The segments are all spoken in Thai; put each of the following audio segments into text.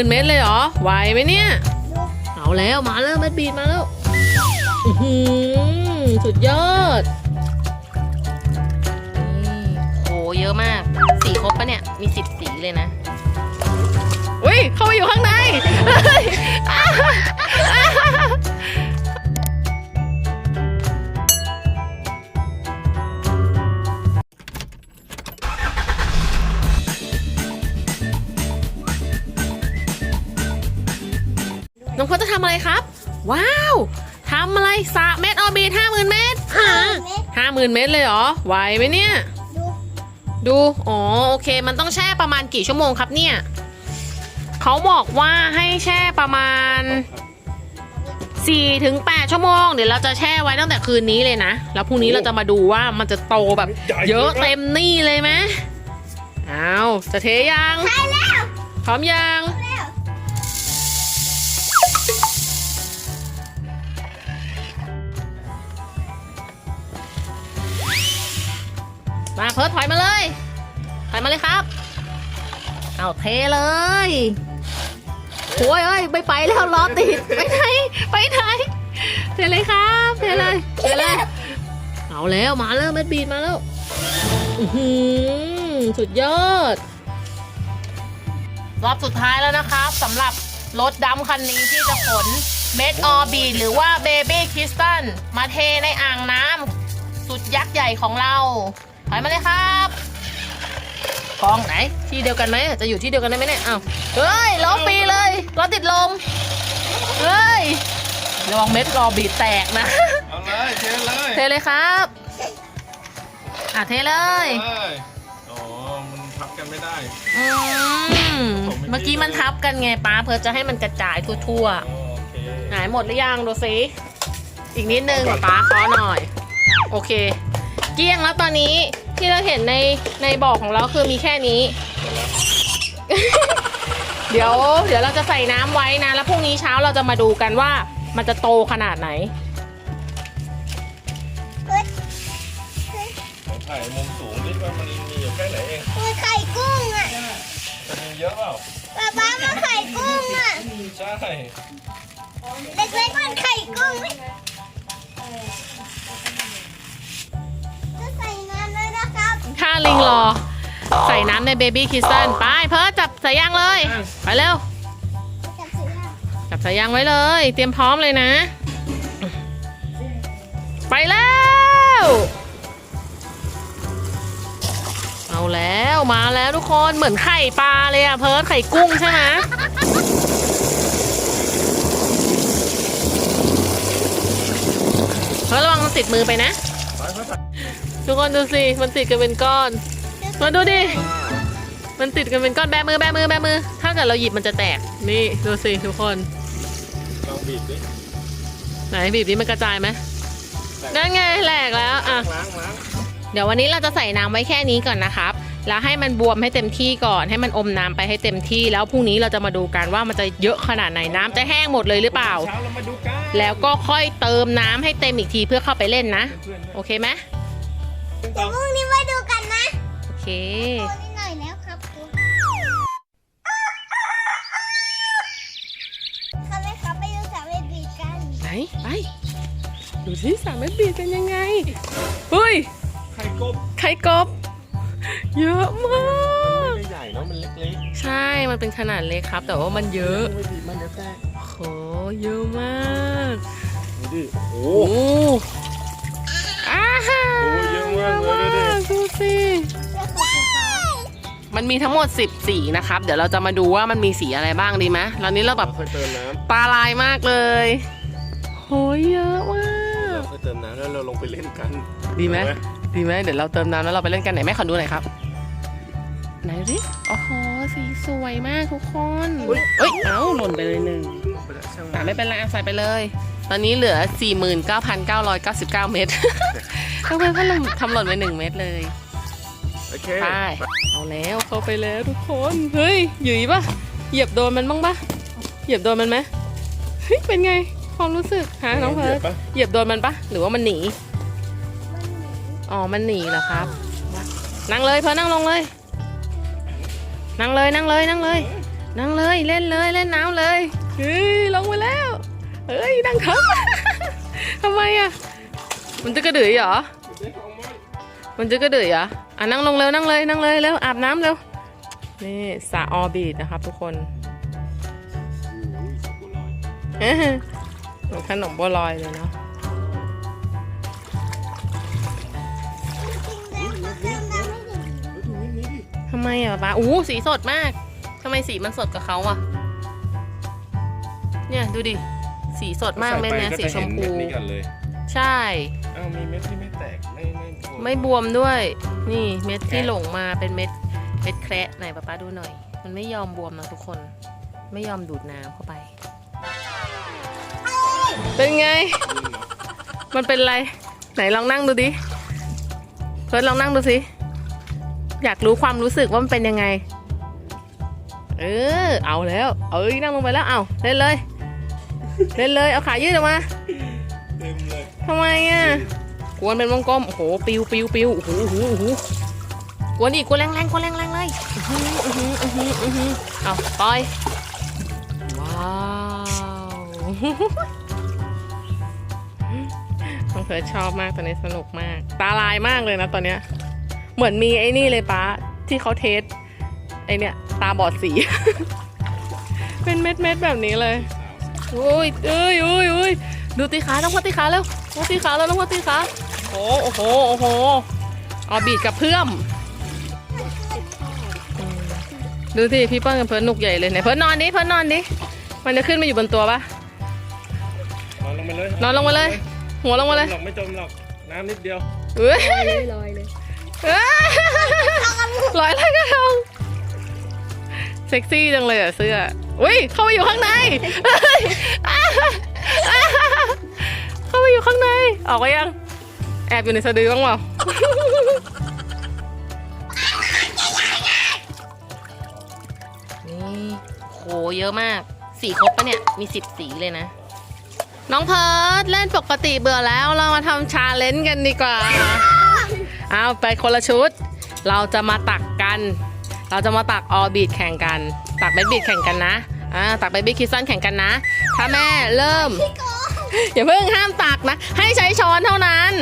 มื่นเม็ดเลยเหรอ ไหวไหมเนี่ย เอาแล้วมาแล้วเม็ดบีดมาแล้วอือหือสุดยอดนี่โหเยอะมาก สีครบปะเนี่ย มีสิบสีเลยนะ อุ้ยเข้าไปอยู่ข้างใน น้องพลจะทำอะไรครับ ว้าวทำอะไรสระเม็ดออร์บิทห้าหมื่นเม็ดเม็ดห้าหมื่นเม็ดเลยเหรอ ไหวไหมเนี่ยดูดู อ๋อ โอเค มันต้องแช่ประมาณกี่ชั่วโมงครับเนี่ย เขาบอกว่าให้แช่ประมาณ4ถึง8ชั่วโมง เดี๋ยวเราจะแช่ไว้ตั้งแต่คืนนี้เลยนะ แล้วพรุ่งนี้เราจะมาดูว่ามันจะโตแบบ เยอะเต็มนี่เลยไหมเอาจะเทยังใช่แล้วพร้อมยัง เพิร์ถอยมาเลย ถอยมาเลยครับ เอาเทเลยโอ้ยเอ้ยไม่ไปแล้วล้อติด ไปไหน ไปไหน เทเลยครับเทเลยเทเลย เอาแล้วมาแล้วเม็ดบีดมาแล้วอือหือสุดยอด รอบสุดท้ายแล้วนะครับสำหรับรถดำคันนี้ที่จะขนเม็ดออบีหรือว่าเบบี้คริสตัลมาเทในอ่างน้ำสุดยักษ์ใหญ่ของเรา ถอยมาเลยครับกองไหน ที่เดียวกันไหมจะอยู่ที่เดียวกันได้ไหมเนี่ยอ้าวเฮ้ยล้อฟรีเลยล้อติดลมเฮ้ยระวังเม็ดรอบีดแตกนะ เอาเลยเทเลยเทเลยครับอะเทเลยเลยอ๋อ มันทับกันไม่ได้ อืมเมื่อกี้มันทับกันไงป้าเพื่อจะให้มันกระจายทั่วอ๋อโอเคๆหายหมดหรือยังดูสิอีกนิดนึงป้าขอหน่อย โอเค เกลี้ยงแล้วตอนนี้ ที่เราเห็นในในบอกของเราคือมีแค่นี้ เดี๋ยว เดี๋ยวเราจะใส่น้ำไว้นะ แล้วพรุ่งนี้เช้าเราจะมาดูกันว่ามันจะโตขนาดไหนเฮ้ยเฮ้ยถ่ายมุมสูงนิดว่ามันมีอยู่แค่ไหนเองมันไข่กุ้งอะจะมีเยอะเปล่าป๊าป๊ามันไข่กุ้งอะใช่เล็กๆมันไข่กุ้งไหมจะใส่น้ำเลยนะ ครับถ้าลิงรอ ใส่น้ำในเบบี้คิสตันไปเพิร์ทจับสายยางเลย ไปเร็ว จับสีน้จับสายยางไว้เลย เตรียมพร้อมเลยนะ ไปแล้ว เอาแล้วมาแล้วทุกคนเหมือนไข่ปลาเลยอะเพิร์ทไข่กุ้งใช่ไหมเพิร์ทระวังมันติดมือไปนะ ทุกคนดูสิมันติดกันเป็นก้อนำมาดูดิ มันติดกันเป็นก้อนแบมือแบมือแบมือ ถ้าเกิดเราหยิบมันจะแตก นี่ดูสิทุกคน ลองบีบดิไหนบีบนี้มันกระจายไหมนั่นไงแหลกแล้วอะ ล้างล้างเดี๋ยววันนี้เราจะใส่น้ำไว้แค่นี้ก่อนนะครับ แล้วให้มันบวมให้เต็มที่ก่อน ให้มันอมน้ำไปให้เต็มที่ แล้วพรุ่งนี้เราจะมาดูกันว่ามันจะเยอะขนาดไหนน้ำจะแห้งหมดเลยหรือเปล่า เช้าเรามาดูกันแล้วก็ค่อยเติมน้ำให้เต็มอีกทีเพื่อเข้าไปเล่นนะ เพื่อน โอเคไหม ๆต่อพรุ่งนี้มาดูกันนะ โอเค ตัวนิดหน่อยแล้วครับคุณเขาเลยครับไปดูสาวเวทีกันไหน ไป ดูที่สามเม็ดบีบเป็นยังไงเฮ้ย ไข่กบไข่กบ เยอะมาก ไม่ได้ใหญ่เนาะมันเล็กใช่ มันเป็นขนาดเล็กครับ แต่ว่ามันเยๆอะไม่บีบมันเดี๋ยวแตกโหเยอะมาก ดูดิโอ้โอ้อา สิเสื้อขาวฟ้ามันมีทั้งหมด 10 สีนะครับ เดี๋ยวเราจะมาดูว่ามันมีสีอะไรบ้างดีไหมแล้วนี้เราแบบค่อยเติมน้ตาลายมากเลยโหเยอะมากำค่อยเติมน้ำแล้วเราลงไปเล่นกันดีไหมดีไหมเดี๋ยวเราเติมน้ำแล้วเราไปเล่นกันไหนแม่ขอดูหน่อยครับไหนดิโอ้โหสีสวยมากทุกคนเอ้ยเอ้าหล่นไปเลยหนึ่งไปแล้วช่างแต่ไม่เป็นไรเอาใส่ไปเลย ตอนนี้เหลือ 49,999 เม็ดก็เพื่อนก็ทำหล่นไปหนึ่งเม็ดเลย โอเคไปเอาแล้วเข้าไปแล้วทุกคน เฮ้ยหยุยปะเหยียบโดนมันบ้างปะเหยียบโดนมันไหมเฮ้ยเป็นไงความรู้สึกฮะน้องเพิร์ดหยียบปะเหยียบโดนมันปะหรือว่ามันหนีอ๋อมันหนีเหรอครับ นั่งเลยเพิร์ดนั่งลงเลย นั่งเลยนั่งเลยนั่งเลย นั่งเลยเล่นเลยเล่นน้ำเลยเฮ้ยลงไปแล้วเฮ้ยนั่งทับทำไมอะมันจะกระดือยเหรอมันจะกระดือยเหรอ อะนั่งลงเร็วนั่งเลยนั่งเลยเร็วอาบน้ำเร็ว นี่สระออบีดนะครับทุกคนเอ้อเหมือนขนมบัวลอยเลยเนาะจริงๆแล้วก็เติมน้ำให้เด็กทำไมอะป้าอู้สีสดมากทำไมสีมันสดกับเขาอะ เนี่ยดูดิ สีสดมากเลยเนี่ยสีชมพูนี่กันเลยใช่ อ้าวมีเม็ดที่ไม่แตกไม่ ไม่บวมไม่บวมด้วย นี่เม็ดที่หลงมาเป็นเม็ดเม็ดแคระไหนป้าป้าดูหน่อย มันไม่ยอมบวมนะทุกคน ไม่ยอมดูดน้ำเข้าไป เป็นไง มันเป็นไร ไหนลองนั่งดูดิเพิร์ดลองนั่งดูสิ อยากรู้ความรู้สึกว่ามันเป็นยังไง เออ เอาแล้ว เอ้ยนั่งลงไปแล้ว เอาเล่นเลย เล่นเลย เอาขายืดออกมา เต็มเลยทำไมอะ กวนเป็นวงกลม โอ้โห ปิวปิวปิวโอ้โหโอ้โหโอ้โหกวนอีกกวนแรงแรงกวนแรงแรงเลยอื้อหืออื้อหืออื้อหือเอาปล่อย ว้าวน้องเพิร์ชชอบมากตอนนี้สนุกมาก ตาลายมากเลยนะตอนเนี้ย เหมือนมีไอ้นี่เลยป้าที่เขาเทสไอเนี่ยตาบอดสี เป็นเม็ดเม็ดๆแบบนี้เลยโอ้ยเอ้ยโอ้ยโอ้ยดูตีขาต้องพัดตีขาแล้วต้องตีขาแล้วต้องพัดตีขา โอ้โอ้โห โอ้โหเอาบีดกับเพื่อมอืมดูสิพี่เปิ้ลกับเพิร์นหนุกใหญ่เลยไหนเพิร์นนอนดิเพิร์นนอนดิ มันจะขึ้นมาอยู่บนตัวปะนอนลงไปเลยนอนลงมาเลย หัวลงมาเลยหรอกไม่จมหรอก น้ำนิดเดียวเอ้ยลอยเลยลอยเลยกระทงเซ็กซี่จังเลยอะเสื้อ อุ้ยเข้าไปอยู่ข้างในเฮ้ยเข้าไปอยู่ข้างใน ออกไปยัง แอบอยู่ในสะดือบ้างเปล่านี่โหเยอะมาก สีครบปะเนี่ย มีสิบสีเลยนะ น้องเพิร์ดเล่นปกติเบื่อแล้วเรามาทำชาเลนจ์กันดีกว่า เอาไปคนละชุด เราจะมาตักกัน เราจะมาตักออบีดแข่งกัน ตักเบบีดแข่งกันนะอ่าตักเบบี้คิสซันแข่งกันนะ ถ้าแม่เริ่มพี่โก้อย่าเพิ่งห้ามตักนะ ให้ใช้ช้อนเท่านั้น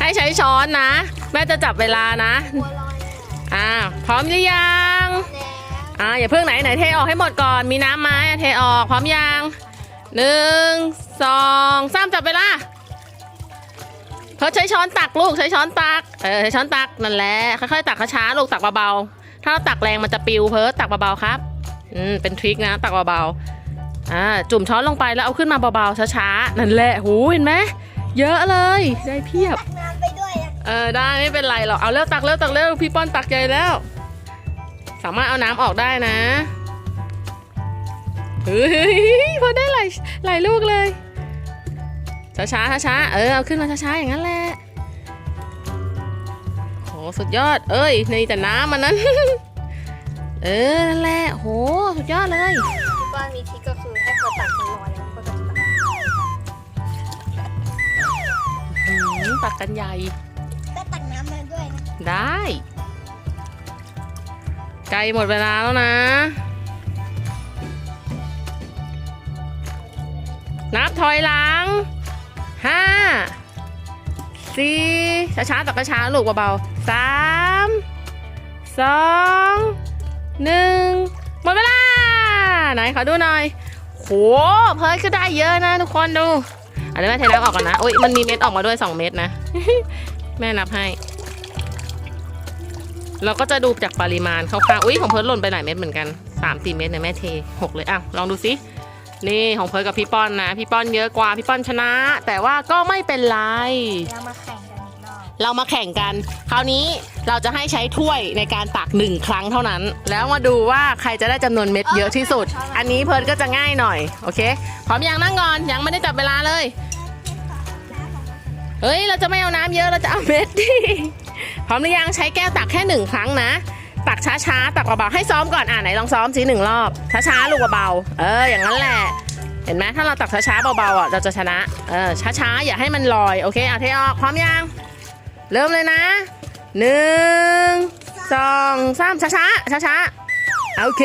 ให้ใช้ช้อนนะ แม่จะจับเวลานะบัวลอยเลยอ่าพร้อมหรือยังแล้วอ่าอย่าเพิ่งไหนไหนเทออกให้หมดก่อนมีน้ำไหมอะเทออกพร้อมยังหนึ่งสองสามจับเวลาเขาใช้ช้อนตักลูกใช้ช้อนตักเออใช้ช้อนตักนั่นแหละค่อยๆตักช้าๆลูกตักเบาๆถ้าเราตักแรงมันจะปิวเพิร์ตตักเบาๆครับอืมเป็นทริคนะตักเบาๆอ่าจุ่มช้อนลงไปแล้วเอาขึ้นมาเบาๆช้าๆนั่นแหละหูเห็นไหม เยอะเลย ได้เพียบ ตักน้ำไปด้วยนะเออได้ไม่เป็นไรหรอกเอาเร็วตักเร็วตักเร็วพี่ป้อนตักใหญ่แล้ว สามารถเอาน้ำออกได้นะเฮ้ยพอได้หลายหลายลูกเลย ช้าช้าช้าช้าๆเออเอาขึ้นมาช้าช้าๆอย่างนั้นแหละโหสุดยอด เอ้ยในแต่น้ำมันนั้น เออนั่นแหละโหสุดยอดเลย พี่ป้อนมีทริคก็คือให้พอตักมันลอย ตักกันใหญ่ ก็ตักน้ำมาด้วยนะ ได้ใกล้หมดเวลาแล้วนะ นับถอยหลังห้าสี่ช้าๆตักช้าๆลูกเบาๆสามสองหนึ่งหมดเวลา ไหนขอดูหน่อยโหเพิร์ดก็ได้เยอะนะทุกคนดู อันนี้แม่เทน้ำออกก่อนนะอุ้ยมันมีเม็ดออกมาด้วย 2 เม็ดนะ แม่นับให้ เราก็จะดูจากปริมาณคร่าวๆอุ้ยของเพิร์ดหล่นไปหลายเม็ดเหมือนกัน3ามสี่เม็ดเนี่ยแม่เทหกเลยอะลองดูสินี่ของเพิร์ดกับพี่ป้อนนะ พี่ป้อนเยอะกว่าพี่ป้อนชนะ แต่ว่าก็ไม่เป็นไร เรามาแข่งกันอีกรอบเรามาแข่งกัน คราวนี้เราจะให้ใช้ถ้วยในการตักหนึ่งครั้งเท่านั้น แล้วมาดูว่าใครจะได้จำนวนเม็ดเยอะที่สุด อันนี้เพิร์ดก็จะง่ายหน่อย โอเค พร้อมยังนั่งก่อน ยังไม่ได้จับเวลาเลย เฮ้ย เราจะไม่เอาน้ำเยอะ เราจะเอาเม็ดดิพร้อมหรือยังใช้แก้วตักแค่หนึ่งครั้งนะ ตักช้าๆ ตักเบาๆ ให้ซ้อมก่อน อ่าไหนลองซ้อมสิหนึ่งรอบ ช้าๆ ลูกเบาๆ เออ อย่างนั้นแหละ เห็นไหมถ้าเราตักช้าๆ เบาๆอะ เราจะชนะ เออ ช้าๆ อย่าให้มันลอย โอเค เอะเทออก พร้อมยัง เริ่มเลยนะหนึ่งสองสามช้าๆ ช้าโอเค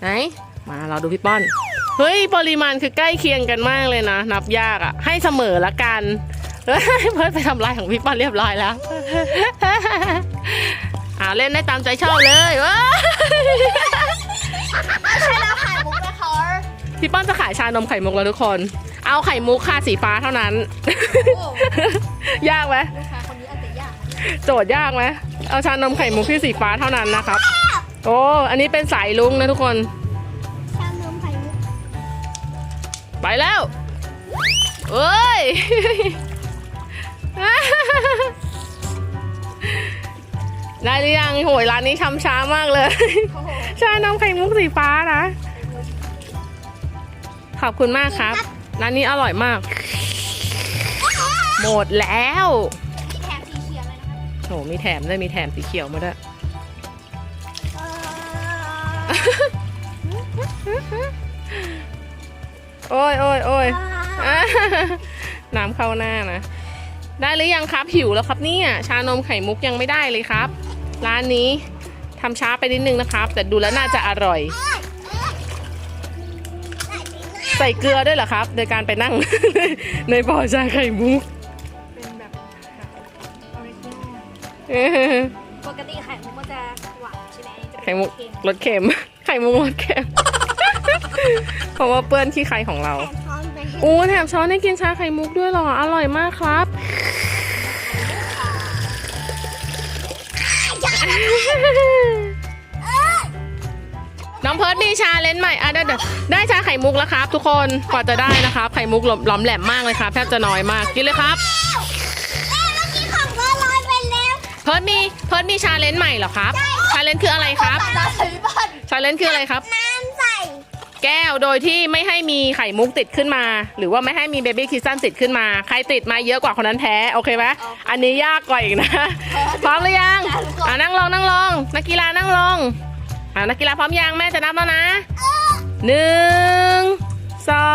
ไหน มาเราดูพี่ป้อน เฮ้ย ปริมาณคือใกล้เคียงกันมากเลยนะ นับยากอะ่ะ ให้เสมอละกัน เฮ้ยเพิร์ดไปทำลายของพี่ป้อนเรียบร้อยแล้วอ่าเล่นได้ตามใจชอบเลยว้ายใช่แล้วไข่มุกนะคะพี่ป้อนจะขายชานมไข่มุกแล้วทุกคน เอาไข่มุกค่ะสีฟ้าเท่านั้น ยากไหมลูกค้าคนนี้อาจจะยากโจทย์ยากไหมเอาชานมไข่มุกที่สีฟ้าเท่านั้นนะครับ โอ้ อันนี้เป็นสายลุงนะทุกคน ชานมไข่มุก ไปแล้วเอ้ย ได้หรือยังโหยร้านนี้ชำช้ามากเลยโอ้โหชานมไข่มุกสีฟ้านะ ขอบคุณมากครับ ร้านนี้อร่อยมาก หมดแล้วแถมสีเขียวเลยนะคะโหมีแถมด้วยมีแถมสีเขียวมาด้วยโอ้ยโอ้ยโอ้ยน้ำเข้าหน้านะ ได้หรือยังครับหิวแล้วครับเนี่ยชานมไข่มุกยังไม่ได้เลยครับ ร้านนี้ทำช้าไปนิดนึงนะครับ แต่ดูแล้วน่าจะอร่อย ใส่เกลือด้วยเหรอครับ โดยการไปนั่ง ในบ่อชาไข่มุกเป็นแบบออริจินอลเออปกติไข่มุกมันจะหวานใช่ไหมจะเป็นไข่มุกเค็มรสเค็ม ไข่มุกรสเค็มเพราะว่าเปื้อนขี้ไข่ของเราแต่ช้ อนเป็นอู้แถมช้อนให้กินชาไข่มุกด้วยเหรอ อร่อยมากครับ น้องเพิร์ดมีชาเลนจ์ใหม่อะเดี๋ยวเดี๋ยวได้ชาไข่มุกแล้วครับ ทุกคนกว่าจะได้นะครับ ไข่มุกหลอมหลอมแหลมมากเลยครับแทบจะน้อยมากกินเลยครับเมื่อกี้ของก็ลอยไปแล้วเพิร์ดมีเพิร์ดมีชาเลนจ์ใหม่เหรอครับ ชาเลนจ์คืออะไรครับน้ำใส่บ้านชาเลนจ์คืออะไรครับน้ำใส่ แก้วโดยที่ไม่ให้มีไข่มุกติดขึ้นมา หรือว่าไม่ให้มีเบบี้คิสซันติดขึ้นมา ใครติดมาเยอะกว่าคนนั้นแพ้ โอเคไหมอันนี้ยากกว่าอีกนะ พร้อมหรือยังอ่านั่งลงนั่งลงนักกีฬานั่งลงอ่านักกีฬาพร้อมยังแม่จะนับแล้วนะหนึ่งสอ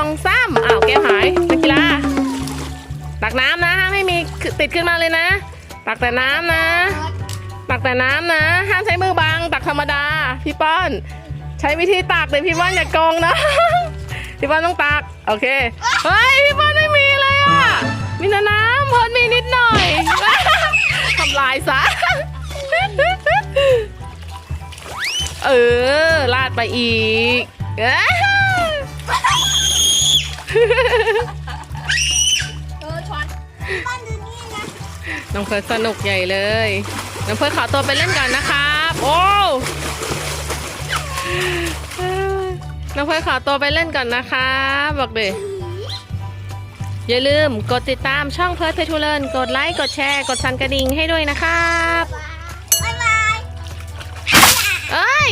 งสามอ้าวแก้วหายนักกีฬาตักน้ำนะห้ามให้มีติดขึ้นมาเลยนะ ตักแต่น้ำนะ ตักแต่น้ำนะ ห้ามใช้มือบังตักธรรมดาพี่ป้อน ใช้วิธีตักเลยพี่ป้อนอย่าโกงนะ พี่ป้อนต้องตักโอเค เฮ้ยพี่ป้อนไม่มีเลยอะ มีแต่น้ำเพิ่นมีนิดหน่อยทำลายซะ เออ ลาดไปอีก เออช้อนบ้านดูนี่นะน้องเพิร์สนุกใหญ่เลย น้องเพิร์ดขอตัวไปเล่นก่อนนะครับ โอ้ น้องเพิร์ดขอตัวไปเล่นก่อนนะครับบอกดิอย่าลืมกดติดตามช่องเพิร์ดเพทูเลินกดไลค์ กดแชร์ กดสั่นกระดิ่งให้ด้วยนะครับ บ๊ายบาย เอ้ย